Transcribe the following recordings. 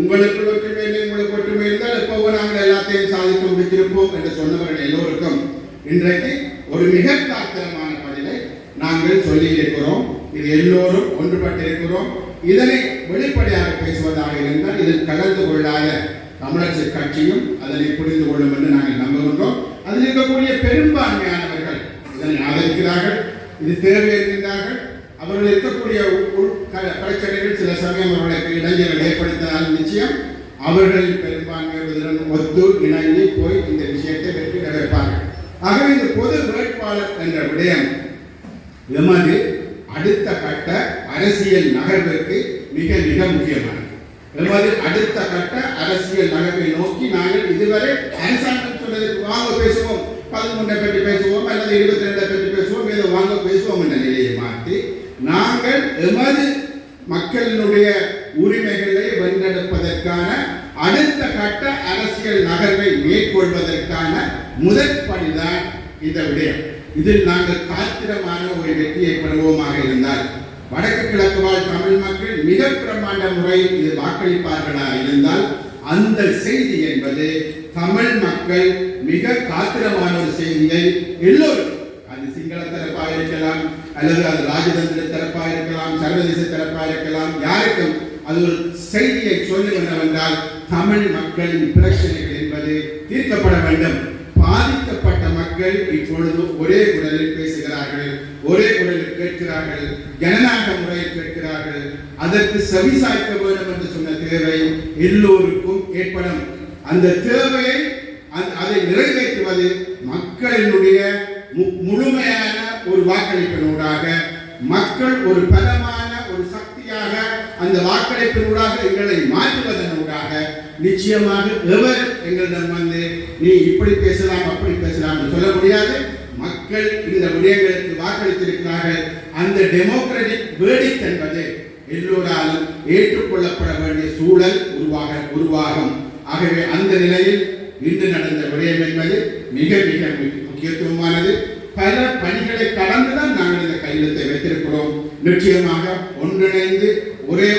உங்களுக்கு ஒற்றுமை உங்களுக்கு ஒற்றுமை இருந்தால் எப்போ நாங்கள் எல்லாத்தையும் சாதித்து முடித்திருப்போம் என்று சொன்னவர்கள் எல்லோருக்கும் இன்றைக்கு ஒரு மிக காத்திரமான பதிலை நாங்கள் சொல்லி இருக்கிறோம் இது எல்லோரும் ஒன்றுபட்டு இருக்கிறோம் இதனை வெளிப்படையாக பேசுவதாக இருந்தால் இதில் கலந்து கொள்ளாத தமிழர் கட்சியும் அதனை புரிந்து கொள்ளும் என்று நாங்கள் நம்புகின்றோம். அதில் இருக்கக்கூடிய பெரும்பான்மையானவர்கள் இதனை ஆதரிக்கிறார்கள். இது தேவை என்கின்றார்கள் அவர்கள் இருக்கக்கூடிய பிரச்சனைகள் சில சமயம் அவர்களுக்கு இளைஞர்கள் ஏற்படுத்தினால் நிச்சயம் அவர்கள் பெரும்பான்மையுடன் ஒத்து இணங்கி போய் இந்த விஷயத்தை வெற்றி வைப்பார்கள். ஆகவே இந்த பொது வேட்பாளர் என்ற விடயம் எமது அடுத்த கட்ட அரசியல் நகர்வுக்கு மிக மிக முக்கியமானது. எமது அடுத்த கட்ட அரசியல் நகர்வை நோக்கி நாங்கள் இதுவரை அரசாங்கம் சொன்னதுக்கு வாங்க பேசுவோம் பதிமூன்றை பற்றி பேசுவோம் அல்லது இருபத்தி ரெண்டை பற்றி பேசுவோம் ஏதோ வாங்க பேசுவோம் என்ற நிலையை மாற்றி அது மாதிரி மக்களினுடைய உரிமைகளை வென்றெடுப்பதற்கான அடுத்த கட்ட அரசியல் நகர்வை மேற்கொள்வதற்கான முதற் படிதான் இந்த விடயம். இதில் நாங்கள் காத்திரமான ஒரு வெற்றியை பெறுவோமாக இருந்தால் வடக்கு கிழக்கு வாழ் தமிழ் மக்கள் மிக பிரமாண்ட முறையில் இது வாக்களிப்பார்களா இருந்தால் அந்த செய்தி என்பது தமிழ் மக்கள் மிக காத்திரமான ஒரு செய்தியை எல்லோரும் அது சிங்களத்தில் இருக்கலாம் அல்லது அது ராஜதந்திர தரப்பாக இருக்கலாம் சர்வதேச தரப்பாக இருக்கலாம் யாருக்கும் அது ஒரு செய்தியை சொல்லும் என்னவென்றால் தமிழ் மக்களின் பிரச்சனைகள் என்பது தீர்க்கப்பட வேண்டும். பாதிக்கப்பட்ட மக்கள் இப்பொழுது ஒரே குரலில் பேசுகிறார்கள் ஒரே குரலில் கேட்கிறார்கள் ஜனநாயக முறையில் கேட்கிறார்கள். அதற்கு செவிசாய்க்க வேண்டும் என்று சொன்ன தேவை எல்லோருக்கும் ஏற்படும். அந்த தேவையை அதை நிறைவேற்றுவது மக்களினுடைய மு- முழுமையான ஒரு வாக்களிப்பினூடாக. மக்கள் ஒரு பலமான ஒரு சக்தியாக அந்த வாக்களிப்பினூடாக எங்களை மாற்றுவதனூடாக நிச்சயமாக எவர் எங்களிடம் வந்து நீ இப்படி பேசலாம் அப்படி பேசலாம் சொல்ல முடியாது. மக்கள் இந்த விடயங்களுக்கு வாக்களித்திருக்கிறார்கள். அந்த டெமோக்ராட்டிக் வேடிக் என்பது எல்லோராலும் ஏற்றுக்கொள்ளப்பட வேண்டிய சூழல் உருவாக உருவாகும். ஆகவே அந்த நிலையில் இன்று நடந்த விடயம் என்பது மிக மிக முக்கியத்துவமானது. பல பணிகளை கடந்துதான் நாங்கள் இந்த கையெழுத்தை வைத்திருக்கிறோம். நிச்சயமாக ஒன்றிணைந்து ஒரே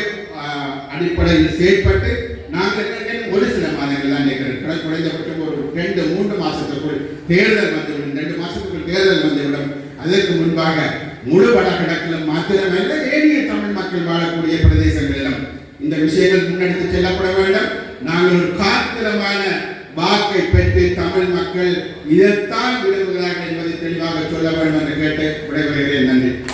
அடிப்படையில் செயற்பட்டு நாங்கள் ஒரு சில மாதங்கள் தான் நினைக்கிறேன் குறைந்தபட்சம் ஒரு ரெண்டு மூன்று மாசத்துக்குள் தேர்தல் வந்துவிடும். ரெண்டு மாசத்துக்குள் தேர்தல் வந்துவிடும். அதற்கு முன்பாக முழு வடகிழக்கிலும் மாத்திரமல்ல ஏனைய தமிழ் மக்கள் வாழக்கூடிய பிரதேசங்களிலும் இந்த விஷயங்கள் முன்னெடுத்து செல்லப்பட வேண்டும். நாங்கள் ஒரு காத்திரமான வாக்கை பெற்று தமிழ் மக்கள் இதைத்தான் விரும்புகிறார்கள் என்பதை தெளிவாக சொல்ல வேண்டும் என்று கேட்டு விடைபெறுகிறேன். நன்றி.